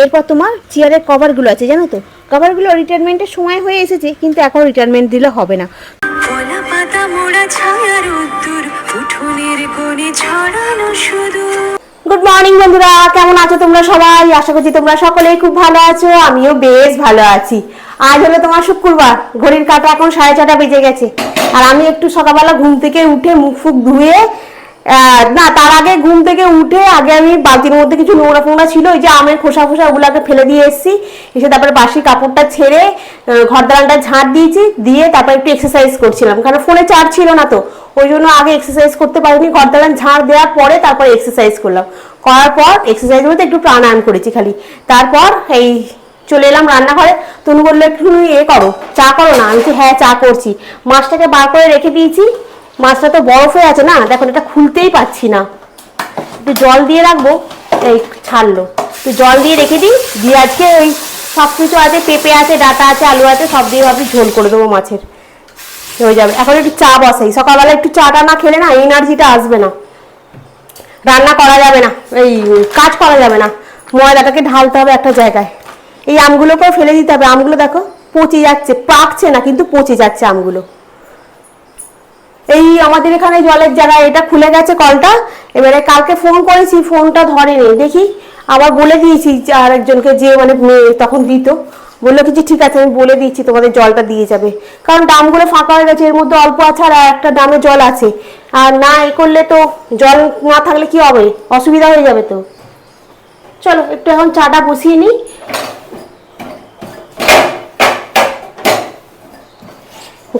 এরপর তোমার চেয়ারের কভারগুলো আছে জানো তো? কভারগুলো রিটায়ারমেন্টের সময় হয়ে এসেছে কিন্তু এখন রিটায়ারমেন্ট দিলে হবে না। গুড মর্নিং বন্ধুরা কেমন আছো তোমরা সবাই? আশা করছি তোমরা সকলেই খুব ভালো আছো আমিও বেশ ভালো আছি। আজ হলো তোমার শুক্রবার ঘড়ির কাটা এখন সাড়ে ছটা বেজে গেছে। আর আমি একটু সকালবেলা ঘুম থেকে উঠে মুখ ফুক ধুয়ে আহ, না তার আগে উঠে আগে আমি বালতির মধ্যে কিছু নোংরা ফোংরা ছিল ওই যে আমের খোসা খোসা ওগুলাকে ফেলে দিয়ে এসেছি। এসে তারপরে বাসি কাপড়টা ছেড়ে ঘর দালানটা ঝাঁট দিয়েছি দিয়ে তারপর একটু এক্সারসাইজ করছিলাম। কারণ ফোনে চার্জ ছিল না তো ওই জন্য আগে এক্সারসাইজ করতে পারিনি। ঘর দালান ঝাঁট দেওয়ার পরে তারপর এক্সারসাইজ করলাম। করার পর এক্সারসাইজ বলতে একটু প্রাণায়াম করেছি খালি। তারপর এই চলে এলাম রান্নাঘরে। তনু বলল একটু এ করো চা করো না? আমি বলছি, হ্যাঁ চা করছি। মাছটাকে বার করে রেখে দিয়েছি। মাছটা তো বরফ হয়ে আছে না দেখো এটা খুলতেই পাচ্ছি না। একটু জল দিয়ে রাখব, এই ছাড়লো। একটু জল দিয়ে রেখে দিই, দিয়ে আজকে ওই সব কিছু আছে, পেঁপে আছে, ডাটা আছে, আলু আছে, সব দিয়ে ভাবি ঝোল করে দেবো মাছের। হয়ে যাবে। এখন একটু চা বসাই। সকালবেলা একটু চাটা না খেলে না এনার্জিটা আসবে না। রান্না করা যাবে না। এই কাজ করা যাবে না। ময়দাটাকে ঢালতে হবে একটা জায়গায়। এই আমগুলোকেও ফেলে দিতে হবে। আমগুলো দেখো পচে যাচ্ছে, পাকছে না, কিন্তু পচে যাচ্ছে আমগুলো। এই আমাদের এখানে জলের জায়গায় এটা খুলে গেছে কলটা। এবারে কালকে ফোন করেছি, ফোনটা ধরেনি। দেখি, আবার বলে দিয়েছি যে আরেকজনকে যে মানে তখন দিত। বলল কিছু ঠিক আছে, আমি বলে দিচ্ছি, তোমাদের জলটা দিয়ে যাবে। কারণ ডামগুলো ফাঁকা হয়ে গেছে, এর মধ্যে অল্প আছে আর একটা ডামে জল আছে। আর না এ করলে তো জল না থাকলে কি হবে? অসুবিধা হয়ে যাবে তো। চলো, একটু এখন চাটা বসিয়ে নিই।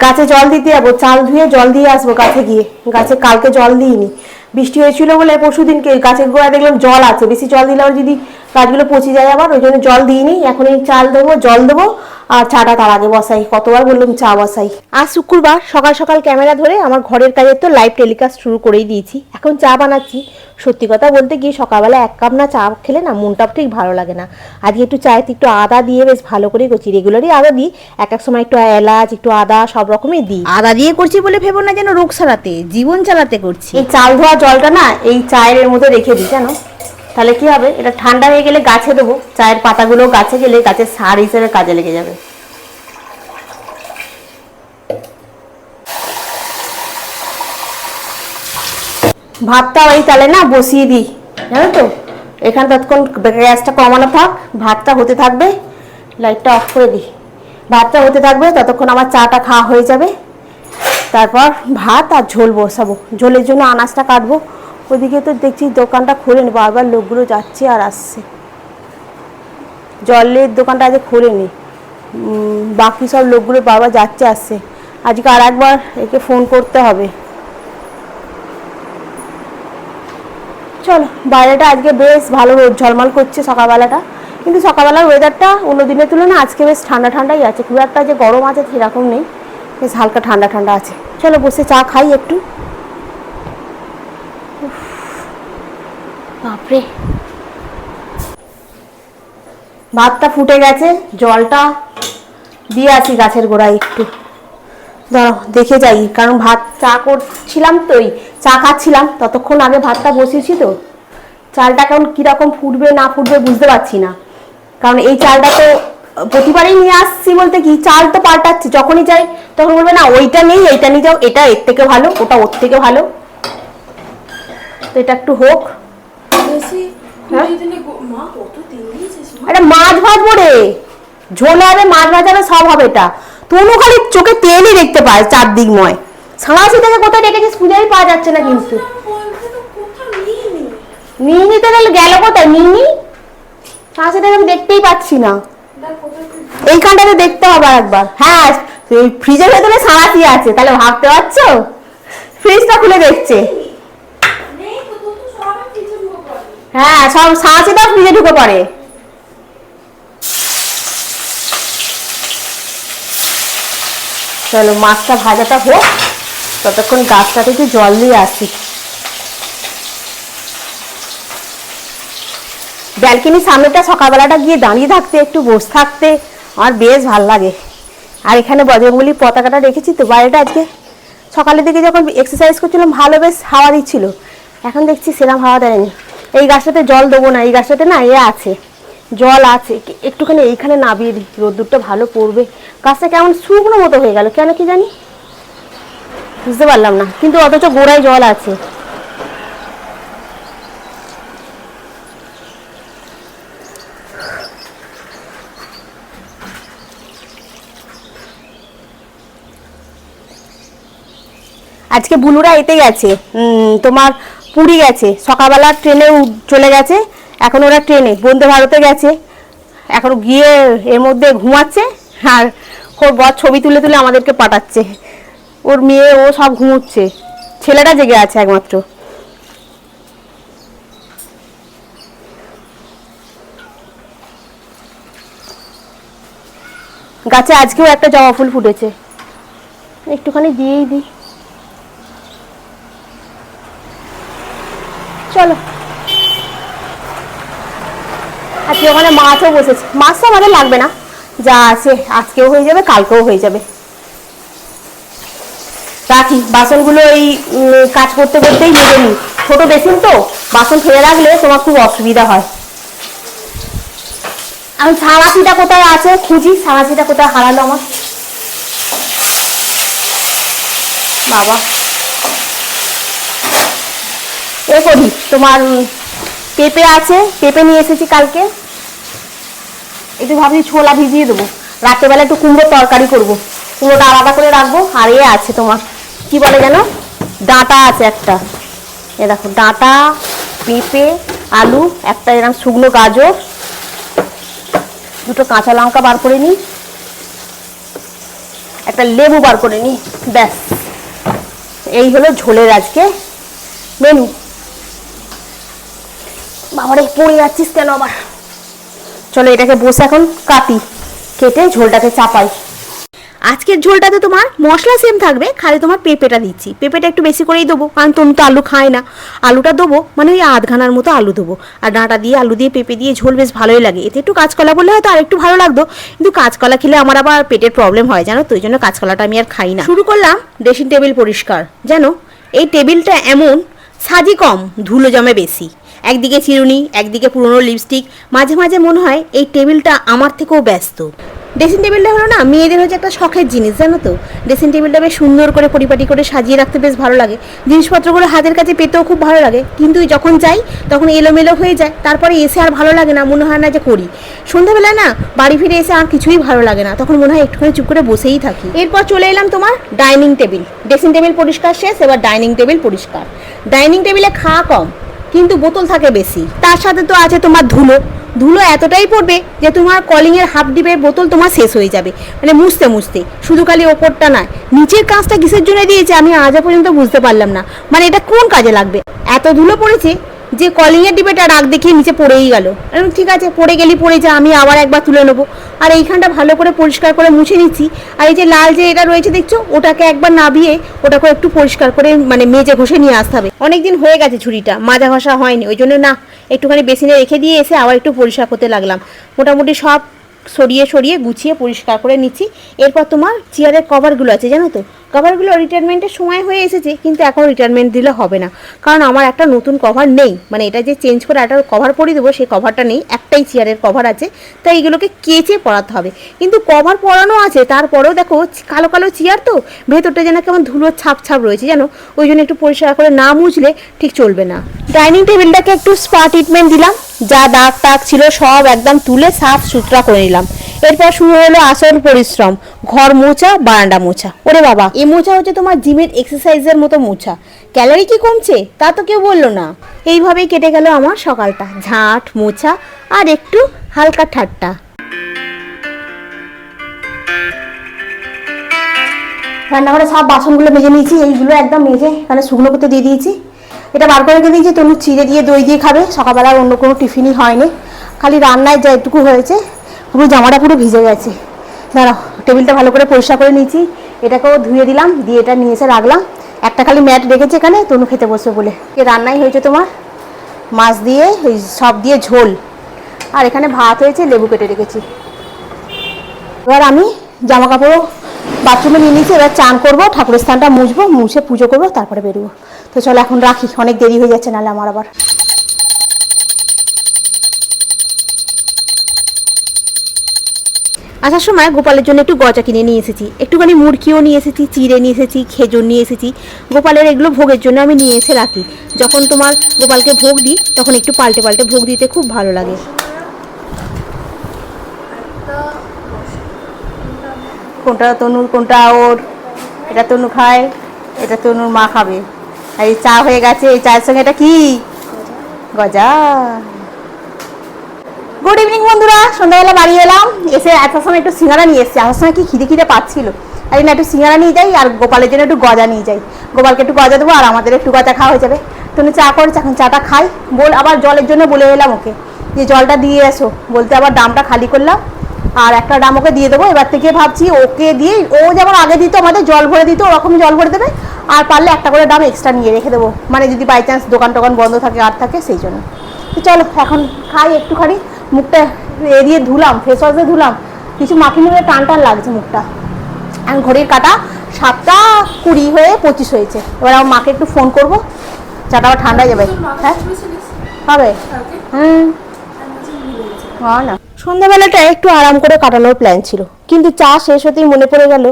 গাছে জল দিতে যাব, চাল ধুয়ে জল দিয়ে আসব গাছে গিয়ে। গাছে কালকে জল দিইনি। বৃষ্টি হয়েছিল বলে পরশু দিনকে গাছের গোড়ায় দেখলাম জল আছে। বেশি জল দিলে যদি গাছগুলো পচে যায় আবার, ওই জন্য জল দিইনি। এখন এই চাল দেবো, জল দেবো আর চাটা তার আগে বসাই কতবার বললাম চা বসাই। আজ শুক্রবার সকাল সকাল ক্যামেরা ধরে আমার ঘরের কাজের তো লাইভ টেলিকাস্ট শুরু করেই দিয়েছি। এখন চা বানাচ্ছি। সত্যি কথা বলতে গিয়ে সকালবেলা এক কাপ না চা খেলে না মনটা ঠিক ভালো লাগে না। আজকে একটু চায়েতে একটু আদা দিয়ে বেশ ভালো করে করছি। রেগুলারই আদা দিই এক এক সময় একটু এলাচ একটু আদা সব রকমই দিই। আদা দিয়ে করছি বলে ভেবো না যেন রোগ সারাতে জীবন চালাতে করছি। এই চাল ধোয়া জলটা না এই চায়ের মধ্যে রেখে দিই জানো? তাহলে কি হবে? এটা ঠান্ডা হয়ে গেলে গাছে দেবো। চায়ের পাতাগুলো গাছে গেলে গাছের সার হিসেবে কাজে লেগে যাবে। ভাতটা ওই তাহলে না বসিয়ে দিই, জানো তো? এখানে ততক্ষণ গ্যাসটা কমানো থাক, ভাতটা হতে থাকবে, লাইটটা অফ করে দিই। ভাতটা হতে থাকবে, ততক্ষণ আমার চাটা খাওয়া হয়ে যাবে। তারপর ভাত আর ঝোল বসাবো। ঝোলের জন্য আনাজটা কাটবো। ওইদিকে তো দেখছি দোকানটা খোলেনি, বারবার লোকগুলো যাচ্ছে আর আসছে। জলের দোকানটা আজ খোলেনি। বাকি সব লোকগুলো বারবার যাচ্ছে, আসছে। আজকে আর একবার একে ফোন করতে হবে। চলো, বাইরেটা আজকে বেশ ভালো রোদ, ঝলমল করছে সকালবেলাটা। কিন্তু সকালবেলার ওয়েদারটা অন্য দিনের তুলনায় আজকে বেশ ঠান্ডা ঠান্ডাই আছে। খুব একটা যে গরম আছে সেরকম নেই, বেশ হালকা ঠান্ডা ঠান্ডা আছে। চলো বসে চা খাই একটু। বাপরে। ভাতটা ফুটে গেছে, জলটা দিয়ে আসি গাছের গোড়ায় একটু। দেখে যাই, কারণ ভাত চা করছিলাম তো ওই চা খাচ্ছিলাম ততক্ষণ আগে ভাতটা বসিয়েছি তো। চালটা কেমন কীরকম ফুটবে না ফুটবে বুঝতে পারছি না। কারণ এই চালটা তো প্রতিবারই নিয়ে আসছি বলতে কি চাল তো পাল্টাচ্ছি যখনই যাই তখন বলবে না ওইটা নেই এইটা নিয়ে যাও এটা এর থেকে ভালো ওটা ওর থেকে ভালো। তো এটা একটু হোক। হ্যাঁ? মাছ ভাজবো রে। ঝোল হবে মাছ ভাজাবে সব হবে এটা। তনু খালি চোখে তেলই দেখতে পায় চারদিকময় সাঁড়াশি থেকে কোথায় রেখেছিস খুঁজেই পাওয়া যাচ্ছে না কিন্তু। নিয়ে নিতে গেলে গেল কোথায়? নিয়ে সাঁড়াশি থেকে আমি দেখতেই পাচ্ছি না। এইখানটাতে দেখতে হবে একবার হ্যাঁ এই ফ্রিজের ভেতরে সাঁড়াশি আছে। তাহলে ভাবতে পারছ? ফ্রিজটা খুলে দেখছে। হ্যাঁ সব সাঁড়াশিটা ফ্রিজে ঢুকে পড়ে। চলো মাছটা ভাজাটা হোক। ততক্ষণ গাছটা থেকে জল দিয়ে আসি ব্যালকনির সামনেটা সকালবেলাটা গিয়ে দাঁড়িয়ে থাকতে, একটু বসে থাকতে আমার বেশ ভালো লাগে। আর এখানে বজরঙ্গলির পতাকাটা রেখেছি তো, বাইরেটা আজকে সকালের দিকে যখন এক্সারসাইজ করছিলাম, ভালো বেশ হাওয়া দিচ্ছিল। এখন দেখছি সেরকম হাওয়া দেয়নি। এই গাছটাতে জল দেবো না, এই গাছটাতে না এ আছে, জল আছে। একটুখানি এইখানে নাবিয়ে দিই, রোদ্দুরটা ভালো পড়বে। গাছটা কেমন শুকনো মতো হয়ে গেল, কেন কি জানি? বুঝতে পারলাম না। কিন্তু অথচ গোড়ায় জল আছে। আজকে বুলুরা এতে গেছে। তোমার পুরী গেছে। সকালবেলা ট্রেনে চলে গেছে। এখন ওরা ট্রেনে, বন্দে ভারতে গেছে। এখন গিয়ে এর মধ্যে ঘুমাচ্ছে আর ওর বর ছবি তুলে তুলে আমাদেরকে পাঠাচ্ছে। ওর মেয়ে, ও সব ঘুমোচ্ছে। ছেলেটা জেগে আছে একমাত্র। গাছে আজকেও একটা জবা ফুল ফুটেছে। একটুখানি দিয়েই দিই। চলো। আজকে ওখানে মাছও বসেছে। মাছ তো আমাদের লাগবে না। যা আছে, আজকেও হয়ে যাবে, কালকেও হয়ে যাবে। রাখি। বাসনগুলো এই কাজ করতে করতেই মেজে নিই। ছোটো বেসিন তো, বাসন ফেলে রাখলে তোমার খুব অসুবিধা হয়। আমি ছানাচিটা কোথায় আছে খুঁজি ছানাচিটা কোথায় হারালো আমার? বাবা। এ করি তোমার পেঁপে আছে, পেঁপে নিয়ে এসেছি কালকে। একটু ভাবছি ছোলা ভিজিয়ে দেবো। রাত্রেবেলা একটু কুমড়োর তরকারি করব। কুমড়োটা আলাদা করে রাখব, আর এ আছে তোমার। কি বলে যেন? ডাঁটা আছে একটা। এ দেখো, ডাঁটা, পেঁপে, আলু, একটা এরকম শুকনো গাজর, দুটো কাঁচা লঙ্কা বার করে নিই। একটা লেবু বার করে নিই, ব্যাস। এই হলো ঝোলের আজকে মেনু বাবারে, পড়ে যাচ্ছিস কেন আবার? চলো এটাকে বসে এখন কাটি, কেটে ঝোলটাকে চাপাই। আজকের ঝোলটাতে তোমার মশলা সেম থাকবে, খালি তোমার পেঁপেটা দিচ্ছি। পেঁপেটা একটু বেশি করেই দেবো, কারণ তুমি তো আলু খায় না। আলুটা দেবো মানে ওই আধখানার মতো আলু দেবো। আর ডাঁটা দিয়ে, আলু দিয়ে, পেঁপে দিয়ে ঝোল বেশ ভালোই লাগে। এতে একটু কাঁচকলা বললে হয়তো আর একটু ভালো লাগতো, কিন্তু কাঁচকলা খেলে আমার আবার পেটের প্রবলেম হয়, জানো তো? ওই জন্য কাঁচকলাটা আমি আর খাই না। শুরু করলাম ড্রেসিং টেবিল পরিষ্কার। জানো, এই টেবিলটা এমন, সাজি কম, ধুলো জমে বেশি। একদিকে চিরুনি, একদিকে পুরনো লিপস্টিক মাঝে মাঝে মনে হয় এই টেবিলটা আমার থেকেও ব্যস্ত। ড্রেসিং টেবিলটা হলো না, মেয়েদের হচ্ছে একটা শখের জিনিস, জানো তো? ড্রেসিং টেবিলটা বেশ সুন্দর করে পরিপাটি করে সাজিয়ে রাখতে বেশ ভালো লাগে। জিনিসপত্রগুলো হাতের কাছে পেতেও খুব ভালো লাগে। কিন্তু যখন যাই, তখন এলোমেলো হয়ে যায়, তারপরে এসে আর ভালো লাগে না, মনে হয় না যে করি। সন্ধ্যাবেলায় না, বাড়ি ফিরে এসে আর কিছুই ভালো লাগে না, তখন মনে হয় একটুখানি চুপ করে বসেই থাকি। এরপর চলে এলাম তোমার ডাইনিং টেবিল ড্রেসিং টেবিল পরিষ্কার শেষ, এবার ডাইনিং টেবিল পরিষ্কার। ডাইনিং টেবিলে খাওয়া কম, কিন্তু বোতল থাকে বেশি। তার সাথে তো আছে তোমার ধুলো। ধুলো এতটাই পড়বে যে তোমার কলিংয়ের হাফ ডিপের বোতল তোমার শেষ হয়ে যাবে। মানে মুছতে মুছতে। শুধু খালি ওপরটা নয়, নিচের কাজটা কিসের জন্য দিয়েছে আমি আজও পর্যন্ত বুঝতে পারলাম না। মানে এটা কোন কাজে লাগবে? এত ধুলো পড়েছে যে কলিংয়ের ডিবেটা রাগ দেখিয়ে নিচে পড়েই গেল। ঠিক আছে, পড়ে গেলি, পড়ে যা, আমি আবার একবার তুলে নেব। আর এইখানটা ভালো করে পরিষ্কার করে মুছে নিচ্ছি। আর এই যে লাল যে এটা রয়েছে, দেখছ? ওটাকে একবার নাবিয়ে ওটাকে একটু পরিষ্কার করে মানে মেজে ঘষে নিয়ে আসতে হবে। অনেকদিন হয়ে গেছে ছুরিটা, মাজা ঘষা হয়নি, ওই জন্য না একটুখানি বেসিনে রেখে দিয়ে এসে আবার একটু পরিষ্কার করতে লাগলাম। মোটামুটি সব সরিয়ে সরিয়ে গুছিয়ে পরিষ্কার করে নিচ্ছি। এরপর তোমার চেয়ারের কভারগুলো আছে, জানো তো? কভারগুলো রিটায়ারমেন্টের সময় হয়ে এসেছে, কিন্তু এখন রিটায়ারমেন্ট দিলে হবে না। কারণ আমার একটা নতুন কভার নেই। মানে এটা যে চেঞ্জ করে একটা কভার পরিয়ে দেবো, সেই কভারটা নেই। একটাই চেয়ারের কভার আছে। তাই এগুলোকে কেচে পরাতে হবে। কিন্তু কভার পরানো আছে, তারপরেও দেখো, কালো কালো চেয়ার তো, ভেতরটা যেন কেমন ধুলোর ছাপ ছাপ রয়েছে, জানো? ওই জন্য একটু পরিষ্কার করে না মুছলে ঠিক চলবে না। ডাইনিং টেবিলটাকে একটু স্পা ট্রিটমেন্ট দিলাম। যা দাগ টাগ ছিল, সব একদম তুলে সাফ সুতরা করে নিলাম। এরপর শুরু হলো আসল পরিশ্রম। ঘর মোছা, বারান্দা মোছা। ওরে বাবা এই মোছা হচ্ছে তোমার জিমের এক্সারসাইজের মতো মোছা। ক্যালোরি কি কমছে? তা তো কেউ বলল না। এইভাবেই কেটে গেল আমার সকালটা। ঝাঁট, মোছা আর একটু হালকা ঠাট্টা। রান্নাঘরে সব বাসনগুলো মেজে নিয়েছি। এইগুলো একদম মেজে এখানে শুকনো করতে দিয়ে দিয়েছি। এটা বার করে দিয়েছি। তনু চিড়ে দিয়ে দই দিয়ে খাবে। সকালবেলা অন্য কোনো টিফিনই হয়নি। খালি রান্নায় যা একটুকু হয়েছে, পুরো জামাটা পুরো ভিজে গেছে। দাঁড়াও, টেবিলটা ভালো করে পরিষ্কার করে নিয়েছি। এটাকেও ধুয়ে দিলাম, দিয়ে এটা নিয়ে এসে রাখলাম। একটা খালি ম্যাট রেখেছে এখানে, তনু খেতে বসবে বলে। রান্নাই হয়েছে তোমার? মাছ দিয়ে, ওই সব দিয়ে ঝোল। আর এখানে ভাত হয়েছে, লেবু কেটে রেখেছি। এবার আমি জামা কাপড় বাথরুমে নিয়ে নিয়েছি, এবার চান করব, ঠাকুরের স্থানটা মুছবো, মুছে পুজো করব, তারপরে বেরোবো। তো চলো এখন রাখি, অনেক দেরি হয়ে যাচ্ছে, নাহলে আমার আবার। আসার সময় গোপালের জন্য একটু গজা কিনে নিয়ে এসেছি। একটুখানি মুরগিও নিয়ে এসেছি, চিড়ে নিয়ে এসেছি, খেজুর নিয়ে এসেছি। গোপালের এগুলো ভোগের জন্য আমি নিয়ে এসে রাখি। যখন তোমার গোপালকে ভোগ দিই, তখন একটু পাল্টে পাল্টে ভোগ দিতে খুব ভালো লাগে। কোনটা তনুর, কোনটা ওর? এটা তনু খায়, এটা তনুর মা খাবে। এই চা হয়ে গেছে, এই চায়ের সঙ্গে এটা কি? গজা। গুড ইভিনিং বন্ধুরা। সন্ধ্যাবেলা বাড়ি এলাম। এসে আসার সময় একটু সিঙ্গারা নিয়ে এসেছি। আসার সময় কি খিদে খিদে পাচ্ছিল? আর একটু সিঙ্গারা নিয়ে যাই আর গোপালের জন্য একটু গজা নিয়ে যাই। গোপালকে একটু গজা দেবো আর আমাদের একটু গজা খাওয়া হয়ে যাবে। তুমি চা করেছ এখন চাটা খাই। বল, আবার জলের জন্য বলে এলাম ওকে যে, জলটা দিয়ে এসো। বলতে আবার দামটা খালি করলাম। আর একটা ডাম ওকে দিয়ে দেবো। এবার থেকে ভাবছি ওকে দিয়ে, ও যেমন আগে দিত আমাদের, জল ভরে দিত ওরকম জল ভরে দেবে। আর পারলে একটা করে ডাম এক্সট্রা নিয়ে রেখে দেবো। মানে যদি বাই চান্স দোকান টোকান বন্ধ থাকে, আর থাকে, সেই জন্য। তো চলো, এখন খাই একটুখানি। মুখটা এ দিয়ে ধুলাম ফেস ওয়াশ দিয়ে ধুলাম কিছু মাখি নিলে টান টান লাগছে মুখটা। এখন ঘড়ির কাটা সাতটা কুড়ি হয়ে পঁচিশ হয়েছে। এবার আমার মাকে একটু ফোন করব চাটা আবার ঠান্ডা যাবে। হ্যাঁ? হবে। হুম। না সন্ধ্যাবেলাটা একটু আরাম করে কাটানোর প্ল্যান ছিল। কিন্তু চা শেষ হতেই মনে পড়ে গেল,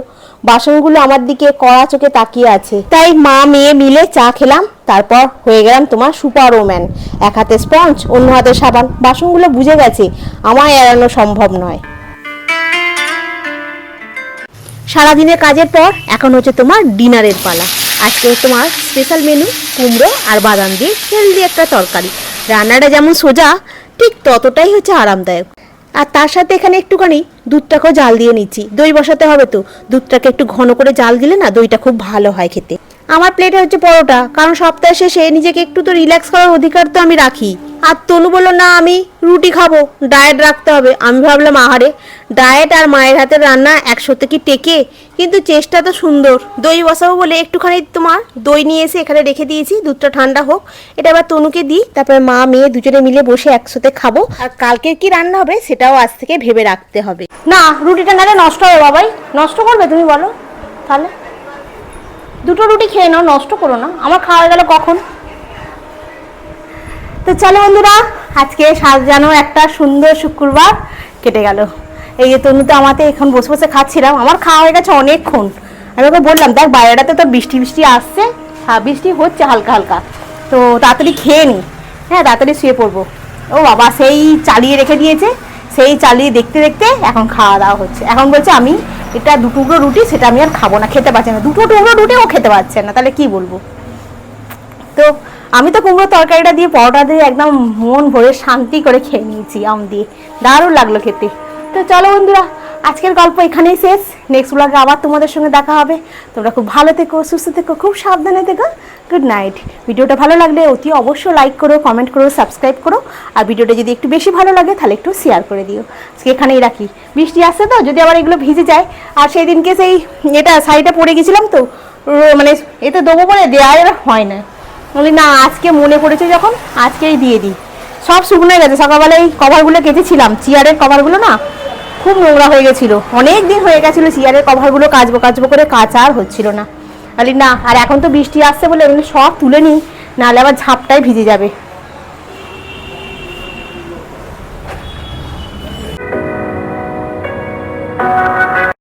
বাসনগুলো আমার দিকে কড়া চোখে তাকিয়ে আছে। তাই মা মেয়ে মিলে চা খেলাম, তারপর হয়ে গেলাম তোমার সুপার ওম্যান এক হাতে স্পঞ্জ, অন্য হাতে সাবান, বাসনগুলো বুঝে গেছে, আমায় এড়ানো সম্ভব নয়। সারাদিনের কাজের পর এখন হচ্ছে তোমার ডিনারের পালা। আজকে তোমার স্পেশাল মেনু কুমড়ো আর বাদাম দিয়ে হেলদি একটা তরকারি। রান্নাটা যেমন সোজা, ঠিক ততটাই হচ্ছে আরামদায়ক। আর তার সাথে এখানে একটুখানি দুধটাকেও জাল দিয়ে নিচ্ছি। দই বসাতে হবে তো। দুধটাকে একটু ঘন করে জাল দিলে না দইটা খুব ভালো হয় খেতে। আমার প্লেটে হচ্ছে পরোটা। কারণ সপ্তাহ শেষে নিজেকে একটু তো রিল্যাক্স করার অধিকার তো আমি রাখি। আর তনু বলল, না, আমি রুটি খাব। ডায়েট রাখতে হবে। আমি ভাবলাম, আহারে ডায়েট আর মায়ের হাতের রান্না একসাথে কি টেকে? কিন্তু চেষ্টা তো সুন্দর। দই বসাবো বলে একটুখানি তোমার দই নিয়ে এসে এখানে রেখে দিয়েছি। দুধটা ঠান্ডা হোক। এটা এবার তনুকে দিই। তারপরে মা, মেয়ে দুজনে মিলে বসে একসাথে খাব। আর কালকের কি রান্না হবে সেটাও আজ থেকে ভেবে রাখতে হবে। না, রুটিটা নাহলে নষ্ট হবে বাবাই। নষ্ট করবে তুমি বলো। তাহলে? দুটো রুটি খেয়ে নাও, নষ্ট করো না। আমার খাওয়া গেল কখন? তো চলো বন্ধুরা, আজকে সাজানো একটা সুন্দর শুক্রবার কেটে গেল। এই যে তনু তো আমাতে এখন বসে বসে খাচ্ছিলাম, আমার খাওয়া হয়ে গেছে অনেকক্ষণ। আমি ওকে বললাম, দেখ, বাইরেটাতে তো বৃষ্টি বৃষ্টি আসছে বৃষ্টি হচ্ছে হালকা হালকা। তো তাড়াতাড়ি খেয়ে নি। হ্যাঁ তাড়াতাড়ি শুয়ে পড়ব। ও বাবা, সেই চালিয়ে রেখে দিয়েছে, সেই চালিয়ে দেখতে দেখতে এখন খাওয়া দাওয়া হচ্ছে। এখন বলছে, আমি এটা দু টুকরো রুটি, সেটা আমি আর খাব না, খেতে পারছি না। দুটো টুকরো রুটি ও খেতে পারছে না, তাহলে কি বলব? তো আমি তো কুমড়ো তরকারিটা দিয়ে পরোটা দিয়ে একদম মন ভরে শান্তি করে খেয়ে নিয়েছি, আম দিয়ে। দারুণ লাগল খেতে। তো চলো বন্ধুরা আজকের গল্প এখানেই শেষ। নেক্সট ব্লগে আবার তোমাদের সঙ্গে দেখা হবে। তোমরা খুব ভালো থেকো, সুস্থ থেকো, খুব সাবধানে থেকো। গুড নাইট ভিডিওটা ভালো লাগলে অতি অবশ্যই লাইক করো কমেন্ট করো সাবস্ক্রাইব করো। আর ভিডিওটা যদি একটু বেশি ভালো লাগে, তাহলে একটু শেয়ার করে দিও। আজকে এখানেই রাখি। বৃষ্টি আসছে তো, যদি আবার এগুলো ভিজে যায়। আর সেই দিনকে সেই এটা শাড়িটা পরে গেছিলাম তো মানে এতে দেবো বলে দেওয়া আর হয় না। বলি, না, আজকে মনে পড়েছে যখন, আজকেই দিয়ে দিই। সব শুকনো গেছে। সকালবেলা এই কভারগুলো কেচেছিলাম। চেয়ারের কভারগুলো না খুব নোংরা হয়ে গেছিল। অনেক দিন হয়ে গেছিল চেয়ারের কভারগুলো কাচবো কাচবো করে কাচা আর হচ্ছিল না। বলি, না, আর এখন তো বৃষ্টি আসছে বলে এমনি সব তুলে নিই, নাহলে আবার ঝাপটাই ভিজে যাবে।